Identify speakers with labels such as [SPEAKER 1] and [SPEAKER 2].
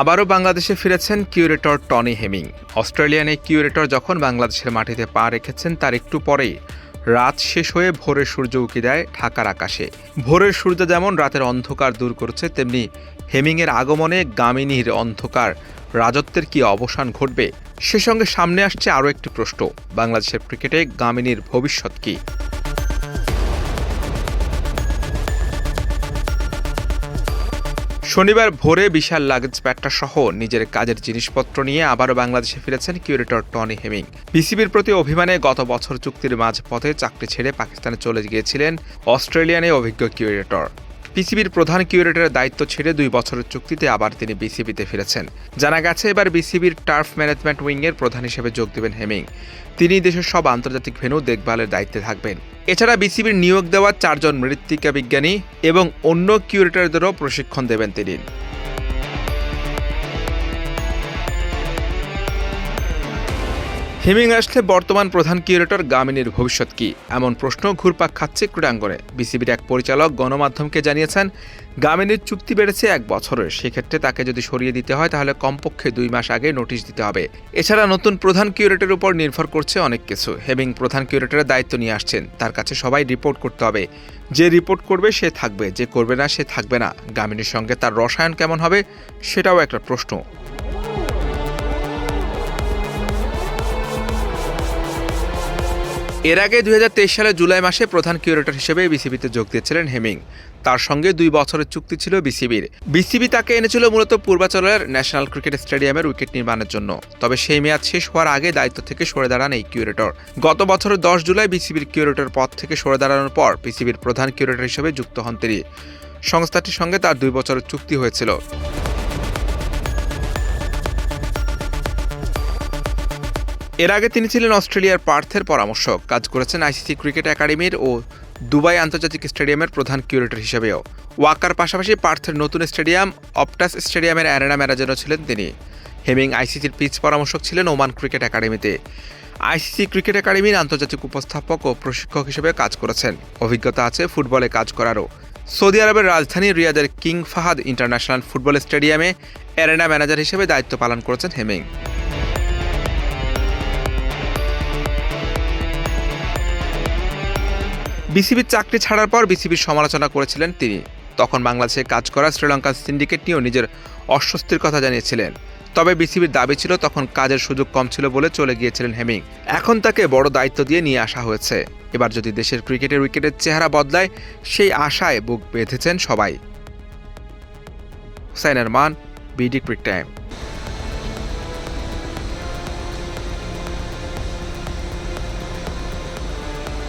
[SPEAKER 1] আবারও বাংলাদেশে ফিরেছেন কিউরেটর টনি হেমিং। অস্ট্রেলিয়ান এই কিউরেটর যখন বাংলাদেশের মাটিতে পা রেখেছেন, তার একটু পরেই রাত শেষ হয়ে ভোরের সূর্য উকি দেয় ঢাকার আকাশে। ভোরের সূর্য যেমন রাতের অন্ধকার দূর করছে, তেমনি হেমিংয়ের আগমনে গামিনীর অন্ধকার রাজত্বের কি অবসান ঘটবে, সে সঙ্গে সামনে আসছে আরও একটি প্রশ্ন। বাংলাদেশের ক্রিকেটে গামিনীর ভবিষ্যৎ কী? শনিবার ভোরে বিশাল লাগেজ ব্যাগটা সহ নিজের কাজের জিনিসপত্র নিয়ে আবারও বাংলাদেশে ফিরেছেন কিউরেটর টনি হেমিং। বিসিবির প্রতি অভিমানে গত বছর চুক্তির মাঝপথে চাকরি ছেড়ে পাকিস্তানে চলে গিয়েছিলেন অস্ট্রেলিয়ানে অভিজ্ঞ কিউরেটর। বিসিবির প্রধান কিউরেটরের দায়িত্ব ছেড়ে দুই বছরের চুক্তিতে আবার তিনি বিসিবিতে ফিরেছেন। জানা গেছে, এবার বিসিবির টার্ফ ম্যানেজমেন্ট উইংয়ের প্রধান হিসেবে যোগ দেবেন হেমিং। তিনি দেশের সব আন্তর্জাতিক ভেন্যু দেখভালের দায়িত্বে থাকবেন। এছাড়া বিসিবির নিয়োগ দেওয়া চারজন মৃত্তিকা বিজ্ঞানী এবং অন্য কিউরেটরদেরও প্রশিক্ষণ দেবেন তিনি। হেমিং আসলে বর্তমান প্রধান কিউরেটর গামিনীর ভবিষ্যৎ কি? এমন প্রশ্ন ঘুরপাক খাচ্ছে ক্রীড়াঙ্গনে। বিসিবির এক পরিচালক গণমাধ্যমকে জানিয়েছেন, গামিনীর চুক্তি বেড়েছে এক বছরের। সেক্ষেত্রে তাকে যদি সরিয়ে দিতে হয়, তাহলে কমপক্ষে দুই মাস আগে নোটিশ দিতে হবে। এছাড়া নতুন প্রধান কিউরেটের উপর নির্ভর করছে অনেক কিছু। হেমিং প্রধান কিউরেটরের দায়িত্ব নিয়ে আসছেন। তার কাছে সবাই রিপোর্ট করতে হবে। যে রিপোর্ট করবে, সে থাকবে। যে করবে না, সে থাকবে না। গামিনীর সঙ্গে তার রসায়ন কেমন হবে, সেটাও একটা প্রশ্ন। এর আগে দু হাজার তেইশ সালে জুলাই মাসে প্রধান কিউরেটর হিসেবে বিসিবিতে যোগ দিয়েছিলেন হেমিং। তার সঙ্গে দুই বছরের চুক্তি ছিল বিসিবির। বিসিবি তাকে এনেছিল মূলত পূর্বাচলের ন্যাশনাল ক্রিকেট স্টেডিয়ামের উইকেট নির্মাণের জন্য। তবে সেই মেয়াদ শেষ হওয়ার আগে দায়িত্ব থেকে সরে দাঁড়ান এই কিউরেটর। গত বছরের দশ জুলাই বিসিবির কিউরেটর পদ থেকে সরে দাঁড়ানোর পর বিসিবির প্রধান কিউরেটর হিসেবে যুক্ত হন তিনি। সংস্থাটির সঙ্গে তার দুই বছরের চুক্তি হয়েছিল। এর আগে তিনি ছিলেন অস্ট্রেলিয়ার পার্থের পরামর্শক। কাজ করেছেন আইসিসি ক্রিকেট একাডেমির ও দুবাই আন্তর্জাতিক স্টেডিয়ামের প্রধান কিউরেটর হিসেবেও। ওয়াকার পাশাপাশি পার্থের নতুন স্টেডিয়াম, অপটাস স্টেডিয়ামের অ্যারেনা ম্যানেজারও ছিলেন তিনি। হেমিং আইসিসির পিচ পরামর্শক ছিলেন ওমান ক্রিকেট একাডেমিতে। আইসিসি ক্রিকেট একাডেমির আন্তর্জাতিক উপস্থাপক ও প্রশিক্ষক হিসেবে কাজ করেছেন। অভিজ্ঞতা আছে ফুটবলে কাজ করারও। সৌদি আরবের রাজধানী রিয়াদের কিং ফাহাদ ইন্টারন্যাশনাল ফুটবল স্টেডিয়ামে অ্যারেনা ম্যানেজার হিসেবে দায়িত্ব পালন করেছেন হেমিং। বিসিবির চাকরি ছাড়ার পর বিসিবির সমালোচনা করেছিলেন তিনি। তখন বাংলাদেশে কাজ করা শ্রীলঙ্কার সিন্ডিকেট নিয়েও নিজের অস্বস্তির কথা জানিয়েছিলেন। তবে বিসিবির দাবি ছিল তখন কাজের সুযোগ কম ছিল বলে চলে গিয়েছিলেন হেমিং। এখন তাকে বড় দায়িত্ব দিয়ে নিয়ে আসা হয়েছে। এবার যদি দেশের ক্রিকেটের উইকেটের চেহারা বদলায়, সেই আশায় বুক বেঁধেছেন সবাই। Hussain Arman, BD Cric Time.